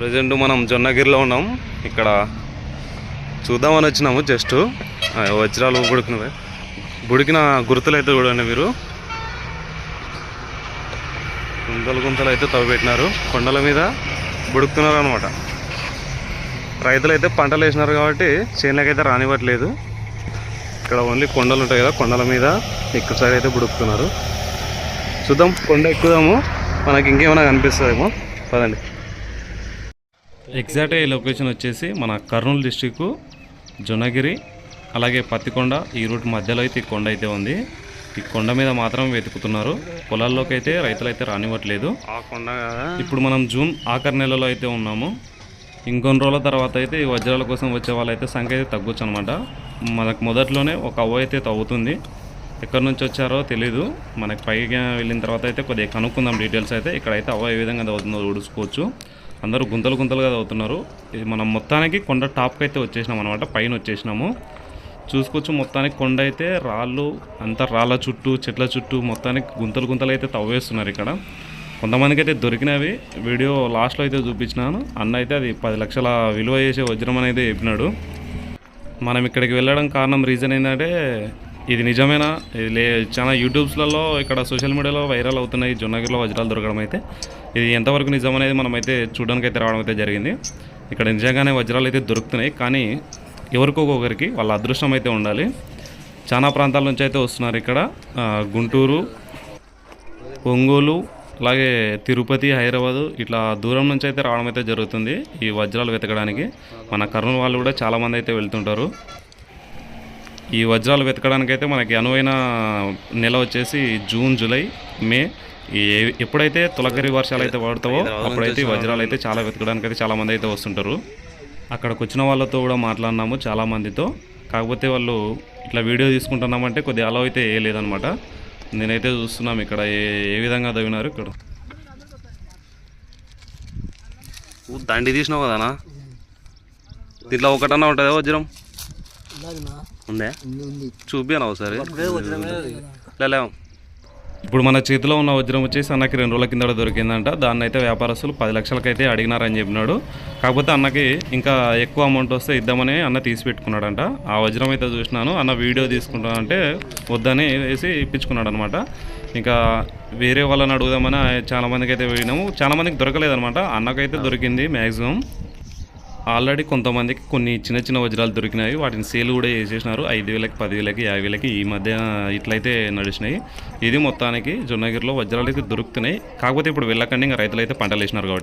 Present మనం జొన్నగిరిలో ఉన్నాం. ఇక్కడ చూద్దామని వచ్చినాము జస్ట్. ఆ, వజ్రాలు బుడికినవి బుడికిన గుర్తులు అయితే చూడండి మీరు. గుంతలు గుంతలు అయితే తవ్వబెట్టినారు. కొండల మీద బుడుకుతున్నారు అనమాట రైతులు అయితే పంటలు వేసినారు కాబట్టి చేనులకైతే రానివ్వట్లేదు. ఇక్కడ ఓన్లీ కొండలు ఉంటాయి కదా కొండల మీద ఇక్కడ సైడ్ అయితే బుడుకుతున్నారు చూద్దాం కొండ ఎక్కుదాము. మనకి ఇంకేమైనా కనిపిస్తుందేమో. పదండి. ఎగ్జాక్ట్ ఈ లొకేషన్ వచ్చేసి మన కర్నూలు డిస్టిక్ జొన్నగిరి అలాగే పత్తికొండ ఈ రూట్ మధ్యలో అయితే ఈ కొండ అయితే ఉంది. ఈ కొండ మీద మాత్రం వెతుకుతున్నారు. పొలాల్లోకి అయితే రైతులు అయితే రానివ్వట్లేదు. ఆ కొండ ఇప్పుడు మనం జూన్ ఆఖరి నెలలో అయితే ఉన్నాము. ఇంకొన్ని రోజుల తర్వాత అయితే ఈ వజ్రాల కోసం వచ్చే వాళ్ళైతే సంఖ్య అయితే తగ్గొచ్చు అనమాట మనకు మొదట్లోనే ఒక అవ్వ అయితే తవ్వుతుంది. ఎక్కడి నుంచి వచ్చారో తెలీదు. మనకి పైకి వెళ్ళిన తర్వాత అయితే కొద్దిగా కనుక్కుందాం డీటెయిల్స్ అయితే. ఇక్కడైతే అవ్వ ఏ విధంగా తవ్వుతుందో ఊడుచుకోవచ్చు అందరూ గుంతలు గుంతలుగా అవుతున్నారు ఇది మనం మొత్తానికి కొండ టాప్కి అయితే వచ్చేసినాం అనమాట పైన వచ్చేసినాము. చూసుకోవచ్చు మొత్తానికి కొండ అయితే రాళ్ళు అంతా రాళ్ళ చుట్టూ చెట్ల చుట్టూ మొత్తానికి గుంతలు గుంతలు అయితే తవ్వేస్తున్నారు ఇక్కడ. కొంతమందికి అయితే దొరికినవి. వీడియో లాస్ట్లో అయితే చూపించినాను. అన్న అయితే అది పది లక్షల విలువ చేసే వజ్రం అనేది చెప్పినాడు. మనం ఇక్కడికి వెళ్ళడం కారణం రీజన్ ఏంటంటే ఇది నిజమేనా? ఇది లే చాలా యూట్యూబ్స్లలో ఇక్కడ సోషల్ మీడియాలో వైరల్ అవుతున్నాయి జొన్నగిరిలో వజ్రాలు దొరకడం అయితే. ఇది ఎంతవరకు నిజం అనేది మనమైతే చూడడానికి అయితే రావడం అయితే జరిగింది. ఇక్కడ నిజంగానే వజ్రాలు అయితే దొరుకుతున్నాయి కానీ ఎవరికొకరికి వాళ్ళ అదృష్టం అయితే ఉండాలి. చాలా ప్రాంతాల నుంచి అయితే వస్తున్నారు ఇక్కడ గుంటూరు ఒంగోలు అలాగే తిరుపతి హైదరాబాదు ఇట్లా దూరం నుంచి అయితే రావడం అయితే జరుగుతుంది ఈ వజ్రాలు వెతకడానికి. మన కర్నూలు వాళ్ళు కూడా చాలామంది అయితే వెళ్తుంటారు. ఈ వజ్రాలు వెతకడానికి అయితే మనకి అనువైన నెల వచ్చేసి జూన్ జూలై మే. ఎప్పుడైతే తొలకరి వర్షాలు అయితే పడతావో అప్పుడైతే ఈ వజ్రాలు అయితే చాలా వెతకడానికి అయితే చాలా మంది అయితే వస్తుంటారు. అక్కడికి వచ్చిన వాళ్ళతో కూడా మాట్లాడినాము చాలా మందితో. కాకపోతే వాళ్ళు ఇట్లా వీడియో తీసుకుంటున్నామంటే కొద్దిగా అలవ్ అయితే ఏ లేదనమాట. నేనైతే చూస్తున్నాం ఇక్కడ ఏ ఏ విధంగా తవ్వినారు ఇక్కడ. దండి తీసినావు కదానా దీంట్లో ఒకటన్నా ఉంటుందా వజ్రం? ఉందే? చూపియాను ఒకసారి? ఇప్పుడు మన చేతిలో ఉన్న వజ్రం వచ్చేసి అన్నకి రెండు రోజుల కింద దొరికిందంట. దాన్ని అయితే వ్యాపారస్తులు పది లక్షలకైతే అడిగినారని చెప్పినాడు. కాకపోతే అన్నకి ఇంకా ఎక్కువ అమౌంట్ వస్తే ఇద్దామని అన్న తీసి పెట్టుకున్నాడంట ఆ వజ్రం అయితే చూసినాను. అన్న వీడియో తీసుకుంటానంటే వద్దని వేసి ఇప్పించుకున్నాడు అనమాట ఇంకా వేరే వాళ్ళని అడుగుదామని చాలా మందికి అయితే పోయినాము. చాలా మందికి దొరకలేదనమాట. అన్నకైతే దొరికింది మ్యాక్సిమం ఆల్రెడీ కొంతమందికి కొన్ని చిన్న చిన్న వజ్రాలు దొరికినాయి. వాటిని సేల్ కూడా చేసేసినారు. ఐదు వేలకి పదివేలకి యాభై వేలకి ఈ మధ్య ఇట్లయితే నడిచినాయి. ఇది మొత్తానికి జొన్నగిరిలో వజ్రాలు అయితే దొరుకుతున్నాయి. కాకపోతే ఇప్పుడు వెళ్ళకండి ఇంకా రైతులు అయితే పంటలు వేసినారు కాబట్టి.